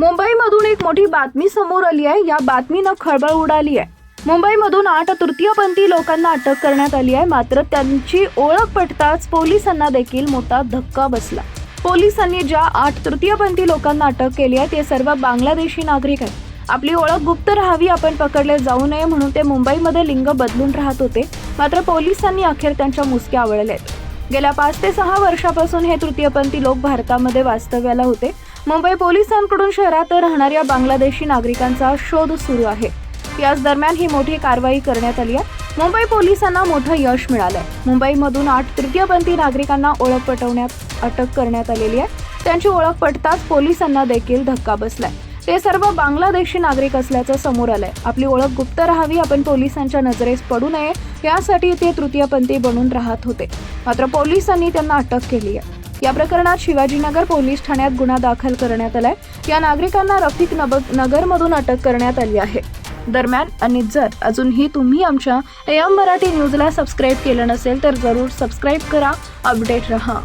मुंबईमधून एक मोठी बातमी समोर आली आहे. या बातमीनं खळबळ उडाली आहे. मुंबईमधून आठ तृतीयपंथी लोकांना अटक करण्यात आली आहे. मात्र त्यांची ओळख पटताच पोलिसांना देखील मोठा धक्का बसला. पोलिसांनी ज्या आठ तृतीयपंथी लोकांना अटक केली आहे ते सर्व बांगलादेशी नागरिक आहेत. आपली ओळख गुप्त राहावी आपण पकडले जाऊ नये म्हणून ते मुंबईमध्ये लिंग बदलून राहत होते. मात्र पोलिसांनी अखेर त्यांच्या मुसक्या आवळल्या आहेत. गेल्या पाच ते सहा वर्षापासून हे तृतीयपंथी लोक भारतामध्ये वास्तव्याला होते. मुंबई पोलिसांकडून शहरात राहणाऱ्या बांगलादेशी नागरिकांचा शोध सुरू आहे. याच दरम्यान ही मोठी कारवाई करण्यात आली आहे. मुंबई पोलिसांना मोठं यश मिळालंय. मुंबईमधून आठ तृतीयपंथी नागरिकांना ओळख पटवण्यात अटक करण्यात आलेली आहे. त्यांची ओळख पटताच पोलिसांना देखील धक्का बसलाय. ते सर्व बांगलादेशी नागरिक असल्याचं समोर आलंय. आपली ओळख गुप्त राहावी आपण पोलिसांच्या नजरेस पडू नये यासाठी ते तृतीयपंथी बनून राहत होते. मात्र पोलिसांनी त्यांना अटक केली आहे. या प्रकरणात शिवाजीनगर पोलीस ठाण्यात गुन्हा दाखल करण्यात आलाय. या नागरिकांना रफिक नब नगरमधून अटक करण्यात आली आहे. दरम्यान आणि जर अजूनही तुम्ही आमच्या एम मराठी न्यूजला सबस्क्राईब केलं नसेल तर जरूर सबस्क्राईब करा अपडेट रहा.